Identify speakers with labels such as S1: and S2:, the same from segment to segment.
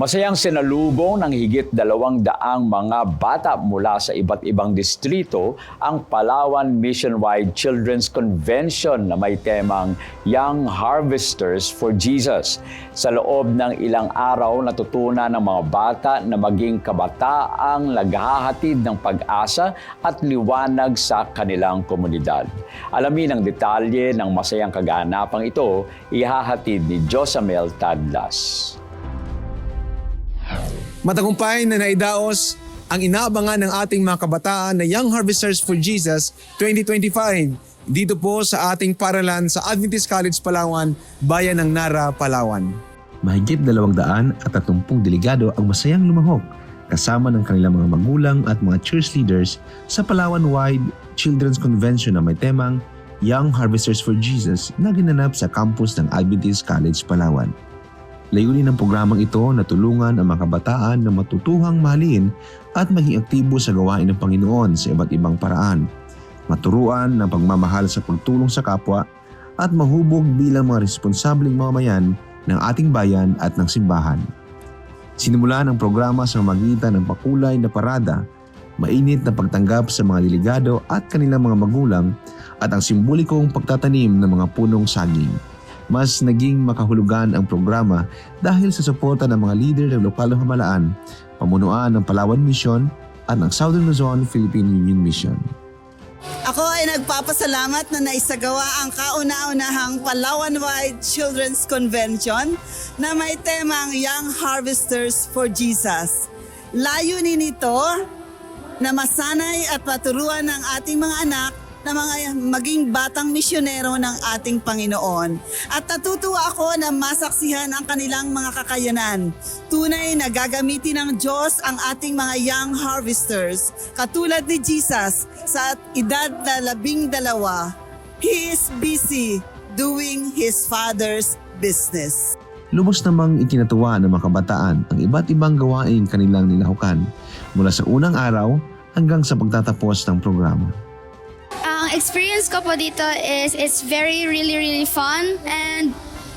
S1: Masayang sinalubong ng higit dalawang daang mga bata mula sa iba't ibang distrito ang Palawan Mission-Wide Children's Convention na may temang Young Harvesters for Jesus. Sa loob ng ilang araw, natutunan ng mga bata na maging kabataang naghahatid ng pag-asa at liwanag sa kanilang komunidad. Alamin ang detalye ng masayang kaganapang ito, ihahatid ni Josamel Tadlas.
S2: Matagumpay na naidaos ang inaabangan ng ating mga kabataan na Young Harvesters for Jesus 2025 dito po sa ating paralan sa Adventist College Palawan, Bayan ng Nara, Palawan.
S3: Mahigit dalawang daan at tatlongpung delegado ang masayang lumahok kasama ng kanilang mga magulang at mga church leaders sa Palawan-wide Children's Convention na may temang Young Harvesters for Jesus na ginanap sa campus ng Adventist College, Palawan. Layunin ng programang ito na tulungan ang mga kabataan na matutuhang mahalin at maging aktibo sa gawain ng Panginoon sa iba't ibang paraan. Maturuan ng pagmamahal sa pagtulong sa kapwa at mahubog bilang mga responsableng mamamayan ng ating bayan at ng simbahan. Sinimulan ang programa sa magitan ng pakulay na parada, mainit na pagtanggap sa mga delegado at kanilang mga magulang at ang simbolikong pagtatanim ng mga punong saging mas naging makahulugan ang programa dahil sa suporta ng mga leader ng lokal na pamalaan, pamunuan ng Palawan Mission at ng Southern Luzon Philippine Union Mission.
S4: Ako ay nagpapasalamat na naisagawa ang kauna-unahang Palawan-wide Children's Convention na may temang Young Harvesters for Jesus. Layunin nito na masanay at paturuan ng ating mga anak na mga maging batang misyonero ng ating Panginoon. At natutuwa ako na masaksihan ang kanilang mga kakayanan. Tunay na gagamitin ng Diyos ang ating mga young harvesters. Katulad ni Jesus sa edad na labing dalawa, He is busy doing His Father's business.
S3: Lubos namang ikinatuwa ng mga kabataan ang iba't ibang gawain kanilang nilahukan mula sa unang araw hanggang sa pagtatapos ng programa.
S5: Ang experience ko po dito is it's very really really fun and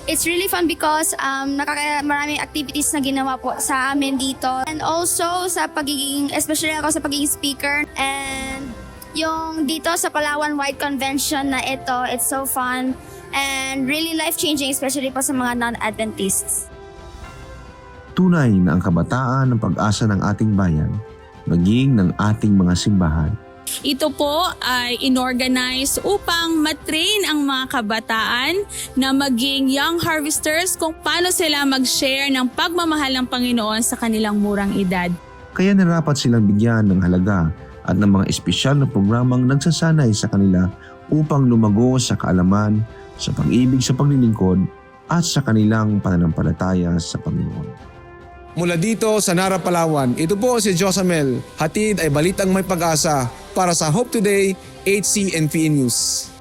S5: it's really fun because um nakaka maraming activities na ginawa po sa amin dito and also sa pagiging especially ako sa pagiging speaker and yung dito sa Palawan White Convention na ito it's so fun and really life changing especially po sa mga non-Adventists.
S3: Tunay na ang kabataan ng pag-asa ng ating bayan, maging ng ating mga simbahan.
S6: Ito po ay inorganize upang matrain ang mga kabataan na maging young harvesters kung paano sila mag-share ng pagmamahal ng Panginoon sa kanilang murang edad.
S3: Kaya narapat silang bigyan ng halaga at ng mga espesyal na programang nagsasanay sa kanila upang lumago sa kaalaman, sa pag-ibig sa paglilingkod at sa kanilang pananampalataya sa Panginoon.
S2: Mula dito sa Nara, Palawan, ito po si Josamel. Hatid ay balitang may pag-asa para sa Hope Today, HCNP News.